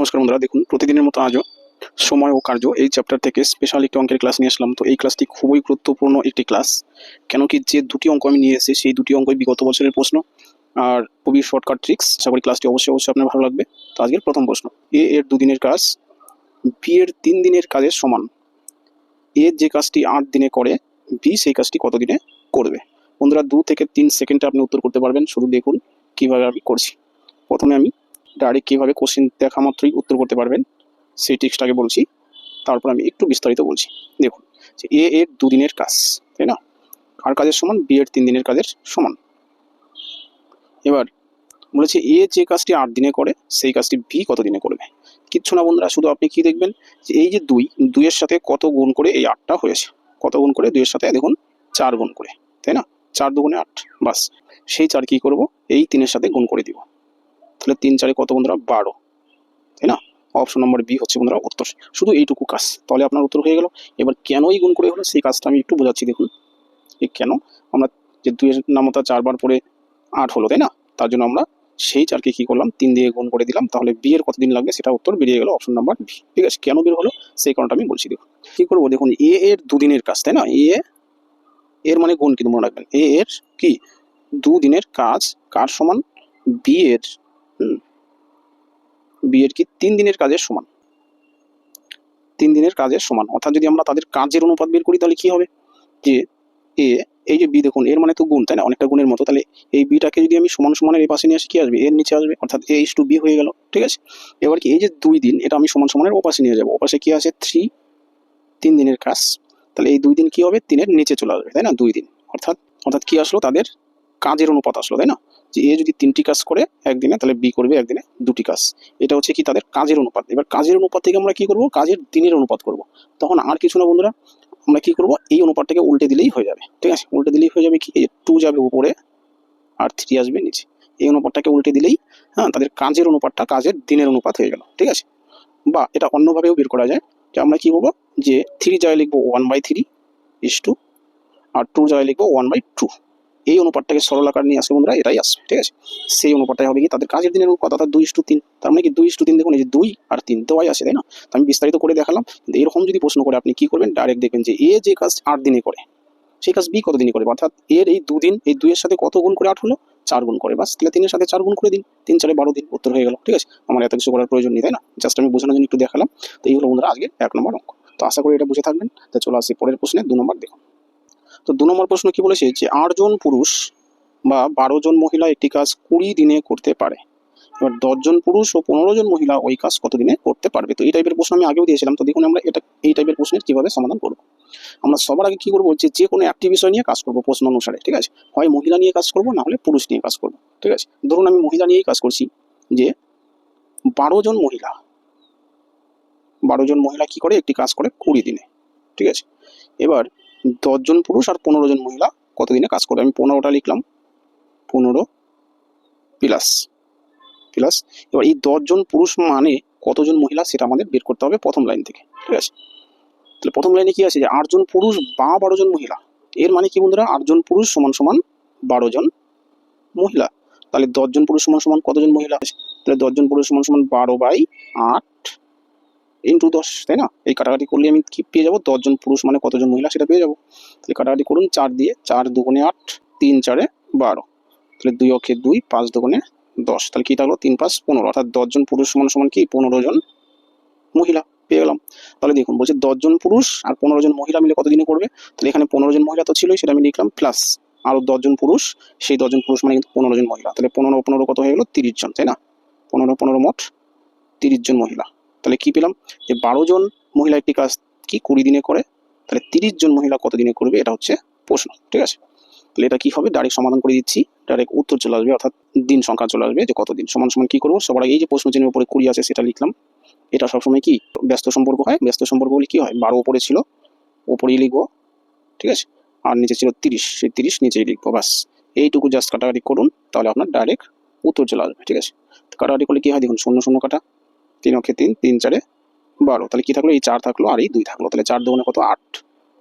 নমস্কার বন্ধুরা, দেখুন, প্রতিদিনের মতো আজও সময় ও কার্য এই চ্যাপ্টার থেকে স্পেশাল একটি অঙ্কের ক্লাস নিয়ে আসলাম। তো এই ক্লাসটি খুবই গুরুত্বপূর্ণ একটি ক্লাস কেন কি যে দুটি অঙ্ক আমি নিয়ে এসেছি, সেই দুটি অঙ্কই বিগত বছরের প্রশ্ন আর খুবই শর্টকাট ট্রিক্স আশা ক্লাসটি অবশ্যই অবশ্যই আপনার ভালো লাগবে। তো আজকের প্রথম প্রশ্ন এ এর দুদিনের কাজ বি এর তিন দিনের কাজের সমান। এ যে কাজটি আট দিনে করে বি সেই কাজটি কত দিনে করবে? বন্ধুরা, দু থেকে তিন সেকেন্ডে আপনি উত্তর করতে পারবেন। শুধু দেখুন কীভাবে আমি করছি। প্রথমে আমি ডাইরেক্ট কীভাবে কোশ্চেন দেখা মাত্রই উত্তর করতে পারবেন, সেই টিক্সটাকে বলছি। তারপর আমি একটু বিস্তারিত বলছি। দেখুন, যে এ এর দুদিনের কাজ, তাই না? কার কাজের সমান? বি এর তিন দিনের কাজের সমান। এবার, বলেছে এ যে কাজটি আট দিনে করে, সেই কাজটি বি কত দিনে করবে? কিচ্ছু না বন্ধুরা, শুধু আপনি কি দেখবেন? যে এই যে দুই, দুইয়ের সাথে কত গুণ করে এই আটটা হয়েছে? কত গুণ করে? দুইয়ের সাথে, দেখুন, চার গুণ করে, তাই না? চার দুগুণে আট, বাস। সেই চার কি করব? এই তিনের সাথে গুণ করে দিব। তাহলে তিন চারে কত বন্ধুরা? বারো। তাই না? অপশন নম্বর বি হচ্ছে বন্ধুরা উত্তর। শুধু এইটুকু কাজ। তাহলে আপনার উত্তর হয়ে গেল। এবার কেনই গুণ করে হলো? সেই কাজটা আমি একটু বোঝাচ্ছি, দেখুন। এই কেন? আমরা যে দুইয়ের নামতা চারবার পরে আট হলো, তাই না? তার জন্য আমরা সেই চারকে কি করলাম? তিন দিয়ে গুণ করে দিলাম। তাহলে বি এর কতদিন লাগবে? সেটা উত্তর বেরিয়ে গেল অপশন নাম্বার বি ঠিক আছে? কেন বের হলো? সেই কারণটা আমি বলছি, দেখুন। কী করব? দেখুন এ এর দুদিনের কাজ, তাই না? এ এর মানে গুণ কিন্তু মনে রাখবেন। এ এর কি? দুদিনের কাজ কার সমান? বি এর হুম, বি এর কি তিন দিনের কাজের সমান। তিন দিনের কাজের সমান। অর্থাৎ যদি আমরা তাদের কাজের অনুপাত বের করি তাহলে কি হবে? যে এ এই যে বি দেখুন এর মানে তো গুণ তাই না? অনেকটা গুণের মতো। তাহলে এই বিটাকে যদি আমি সমান সমানের এই পাশে নিয়ে আসি কি আসবে? এর নিচে আসবে। অর্থাৎ এ ইস টু বি হয়ে গেল। ঠিক আছে? এবার কি এই যে দুই দিন এটা আমি সমান সমানের ওপাশে নিয়ে যাব। ওপাশে কি আছে? থ্রি তিন দিনের কাজ। তাহলে এই দুই দিন কি হবে? তিনের নিচে চলে আসবে তাই না? দুই দিন। অর্থাৎ অর্থাৎ কি আসলো? তাদের কাজের অনুপাত আসলো তাই না? যে এ যদি তিনটি কাজ করে একদিনে, তাহলে বি করবে একদিনে দুটি কাজ। এটা হচ্ছে কি তাদের কাজের অনুপাত। এবার কাজের অনুপাত থেকে আমরা কি করব? কাজের দিনের অনুপাত করব। তখন আর কিছু না বন্ধুরা, আমরা কি করব? এই অনুপাতটাকে উল্টে দিলেই হয়ে যাবে। ঠিক আছে? উল্টে দিলেই হয়ে যাবে কি? টু যাবে উপরে আর থ্রি আসবে নিচে। এই অনুপাতটাকে উল্টে দিলেই হ্যাঁ তাদের কাজের অনুপাতটা কাজের দিনের অনুপাত হয়ে গেল। ঠিক আছে? বা এটা অন্যভাবেও বের করা যায় যে আমরা কি করব? যে থ্রি জায়গায় লিখব one by three is two R two জায়গায় লিখব ওয়ান বাই টু এই অনুপাতটাকে সরল আকার নিয়ে আসবে বন্ধুরা, এটাই আসবে, ঠিক আছে? সেই অনুপাতটাই হবে কি তাদের কাজের দিনের অনুপাত, অর্থাৎ দুই টু তিন। তার মানে কি দুই টু তিন দেখুন, এই যে দুই আর তিন দেওয়াই আছে তাই না? তো আমি বিস্তারিত করে দেখালাম এরকম যদি প্রশ্ন করে আপনি কি করবেন ডাইরেক্ট দেখবেন যে এ যে কাজ আট দিনে করে, সেই কাজ বি কত দিনে করে? অর্থাৎ এর এই দুদিন, এই দুইয়ের সাথে কত গুণ করে আট হলো? চার গুণ করে। বাস, তাহলে তিনের সাথে চার গুণ করে দিন। তিন চারে বারো দিন, উত্তর হয়ে গেল, ঠিক আছে? আমার এত কিছু করার প্রয়োজন নেই, তাই না? জাস্ট আমি বোঝানোর জন্য একটু দেখালাম। তো এই হলো বন্ধুরা আজকে এক নম্বর অঙ্ক। তো আশা করি এটা বুঝে থাকবেন। তো চলে আসি পরের প্রশ্নে, দু নম্বর দেখুন। তো দু নম্বর প্রশ্ন কি বলেছে? যে আটজন পুরুষ বা বারো জন মহিলা একটি কাজ কুড়ি দিনে করতে পারে। এবার দশজন পুরুষ ও পনেরো জন মহিলা ওই কাজ কত দিনে করতে পারবে? তো এই টাইপের প্রশ্ন আমি আগেও দিয়েছিলাম। তো দেখুন আমরা এটা, এই টাইপের প্রশ্নের কীভাবে সমাধান করব? আমরা সবার আগে কি করব? যে যে কোনো একটি বিষয় নিয়ে কাজ করব প্রশ্ন অনুসারে, ঠিক আছে? হয় মহিলা নিয়ে কাজ করব, না হলে পুরুষ নিয়ে কাজ করব, ঠিক আছে? ধরুন আমি মহিলা নিয়েই কাজ করছি, যে বারো জন মহিলা, বারো জন মহিলা কি করে? একটি কাজ করে কুড়ি দিনে, ঠিক আছে? এবার দশজন পুরুষ আর পনেরো জন মহিলা কত দিনে কাজ করবে? আমি পনেরোটা লিখলাম। পনেরো প্লাস প্লাস এবার এই দশজন পুরুষ মানে কতজন মহিলা সেটা আমাদের বের করতে হবে প্রথম লাইন থেকে, ঠিক আছে? তাহলে প্রথম লাইনে কি আছে? যে আটজন পুরুষ বা বারো জন মহিলা। এর মানে কি বন্ধুরা? আটজন পুরুষ সমান সমান বারো জন মহিলা। তাহলে দশজন পুরুষ সমান সমান কতজন মহিলা আছে? তাহলে দশজন পুরুষ সমান সমান বারো বাই আট ইন্টু দশ, তাই না? এই কাটাকাটি করলে আমি কি পেয়ে যাব? দশজন পুরুষ মানে কতজন মহিলা সেটা পেয়ে যাব। তাহলে কাটাকাটি করুন, চার দিয়ে চার দুগুণে আট, তিন চারে বারো। তাহলে দুই অক্ষে দুই, পাঁচ দুগুণে দশ। তাহলে কি থাকল? তিন, পাঁচ, পনেরো। অর্থাৎ দশজন পুরুষ সমান সমান কি? পনেরো জন মহিলা পেয়ে গেলাম। তাহলে দেখুন, বলছে দশজন পুরুষ আর পনেরো জন মহিলা মিলে কত দিনে করবে? তাহলে এখানে পনেরো জন মহিলা তো ছিলই, সেটা আমি লিখলাম প্লাস আরও দশজন পুরুষ, সেই দশজন পুরুষ মানে কিন্তু পনেরো জন মহিলা। তাহলে পনেরো পনেরো কত হয়ে গেলো? তিরিশ জন, তাই না? পনেরো পনেরো মোট তিরিশ জন মহিলা। তাহলে কি পেলাম? যে বারো জন মহিলা একটি কাজ কি কুড়ি দিনে করে? তাহলে তিরিশ জন মহিলা কত দিনে করবে? এটা হচ্ছে প্রশ্ন, ঠিক আছে? তাহলে এটা কি হবে? ডাইরেক্ট সমাধান করে দিচ্ছি। ডাইরেক্ট উত্তর চলে আসবে, অর্থাৎ দিন সংখ্যা চলে আসবে যে কতদিন সমান সমান কি করব? সবার আগে এই যে প্রশ্ন চিহ্নের উপরে কুড়ি আছে, সেটা লিখলাম। এটা সবসময় কি? ব্যস্ত সম্পর্ক হয়। ব্যস্ত সম্পর্ক হলে কি হয়? বারো উপরে ছিল, উপরেই লিখব, ঠিক আছে? আর নিচে ছিল তিরিশ, সেই তিরিশ নিচেই লিখব, ব্যাস। এইটুকু জাস্ট কাটাকাটি করুন, তাহলে আপনার ডাইরেক্ট উত্তর চলে আসবে, ঠিক আছে? কাটাকাটি করলে কি হয়? দেখুন, শূন্য শূন্য কাটা। তিন অক্ষে তিন তিন চারে বারো। তাহলে কি থাকল? এই চার থাকল আর এই দুই থাকল। তাহলে চার দুগুণে কত? আট।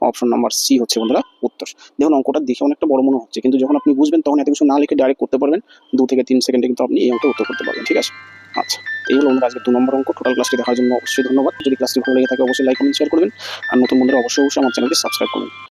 অপশন নাম্বার সি হচ্ছে বন্ধুরা উত্তর। দেখুন অঙ্কটা দেখে অনেকটা বড় মনে হচ্ছে। কিন্তু যখন আপনি বুঝবেন, তখন এত কিছু না লিখে ডাইরেক্ট করতে পারবেন। দু থেকে তিন সেকেন্ডে কিন্তু আপনি এই অঙ্কটা উত্তর করতে পারবেন। ঠিক আছে? আচ্ছা এই হলো বন্ধুরা আজকে দু নম্বর অঙ্ক। টোটাল ক্লাসটি দেখার জন্য অবশ্যই ধন্যবাদ। যদি ক্লাসটি ভালো লেগে থাকে, অবশ্যই লাইক কমেন্ট শেয়ার করবেন। আর নতুন বন্ধুরা অবশ্যই অবশ্যই আমার চ্যানেলটি সাবস্ক্রাইব করবেন।